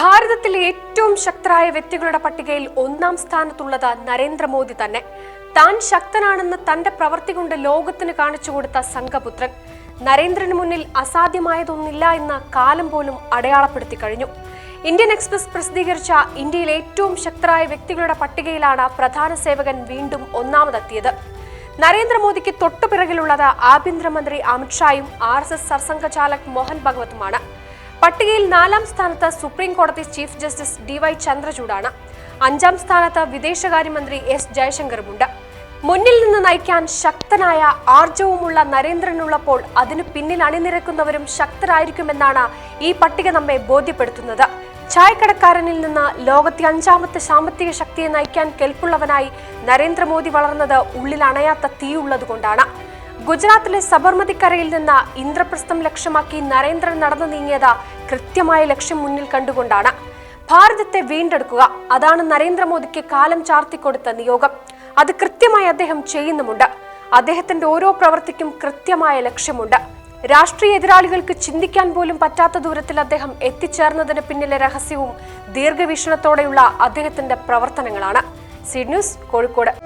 ഭാരതത്തിലെ ഏറ്റവും ശക്തരായ വ്യക്തികളുടെ പട്ടികയിൽ ഒന്നാം സ്ഥാനത്തുള്ളത് നരേന്ദ്രമോദി തന്നെ. താൻ ശക്തനാണെന്ന് തന്റെ പ്രവൃത്തി കൊണ്ട് ലോകത്തിന് കാണിച്ചു കൊടുത്ത സംഘപുത്രൻ. നരേന്ദ്രന് മുന്നിൽ അസാധ്യമായതൊന്നില്ല എന്ന് കാലം പോലും അടയാളപ്പെടുത്തി കഴിഞ്ഞു. ഇന്ത്യൻ എക്സ്പ്രസ് പ്രസിദ്ധീകരിച്ച ഇന്ത്യയിലെ ഏറ്റവും ശക്തരായ വ്യക്തികളുടെ പട്ടികയിലാണ് പ്രധാന സേവകൻ വീണ്ടും ഒന്നാമതെത്തിയത്. നരേന്ദ്രമോദിക്ക് തൊട്ടുപിറകിലുള്ളത് ആഭ്യന്തരമന്ത്രി അമിത്ഷായും ആർ എസ് എസ് സർസംഘചാലക് മോഹൻ ഭഗവത്തുമാണ് പട്ടികയിൽ നാലാം സ്ഥാനത്ത് സുപ്രീം കോടതി ചീഫ് ജസ്റ്റിസ് ഡി വൈ ചന്ദ്രചൂഡാണ്. അഞ്ചാം സ്ഥാനത്ത് വിദേശകാര്യമന്ത്രി എസ് ജയശങ്കറുമുണ്ട്. മുന്നിൽ നിന്ന് നയിക്കാൻ ശക്തനായ ആർജവുമുള്ള നരേന്ദ്രനുള്ളപ്പോൾ അതിനു പിന്നിൽ അണിനിരക്കുന്നവരും ശക്തരായിരിക്കുമെന്നാണ് ഈ പട്ടിക നമ്മെ ബോധ്യപ്പെടുത്തുന്നത്. ചായക്കടക്കാരനിൽ നിന്ന് ലോകത്തെ അഞ്ചാമത്തെ സാമ്പത്തിക ശക്തിയെ നയിക്കാൻ കെൽപ്പുള്ളവനായി നരേന്ദ്രമോദി വളർന്നത് ഉള്ളിൽ അണയാത്ത തീയുള്ളതുകൊണ്ടാണ്. ഗുജറാത്തിലെ സബർമതിക്കരയിൽ നിന്ന് ഇന്ദ്രപ്രസ്ഥം ലക്ഷ്യമാക്കി നരേന്ദ്രൻ നടന്നു നീങ്ങിയത് കൃത്യമായ ലക്ഷ്യം മുന്നിൽ കണ്ടുകൊണ്ടാണ്. ഭാരതത്തെ വീണ്ടെടുക്കുക അതാണ് നരേന്ദ്രമോദിക്ക് കാലം ചാർത്തിക്കൊടുത്ത നിയോഗം. അത് കൃത്യമായി അദ്ദേഹം ചെയ്യുന്നുമുണ്ട്. അദ്ദേഹത്തിന്റെ ഓരോ പ്രവൃത്തിക്കും കൃത്യമായ ലക്ഷ്യമുണ്ട്. രാഷ്ട്രീയ എതിരാളികൾക്ക് ചിന്തിക്കാൻ പോലും പറ്റാത്ത ദൂരത്തിൽ അദ്ദേഹം എത്തിച്ചേർന്നതിന് പിന്നിലെ രഹസ്യവും ദീർഘവീക്ഷണത്തോടെയുള്ള അദ്ദേഹത്തിന്റെ പ്രവർത്തനങ്ങളാണ്. C news Kozhikode.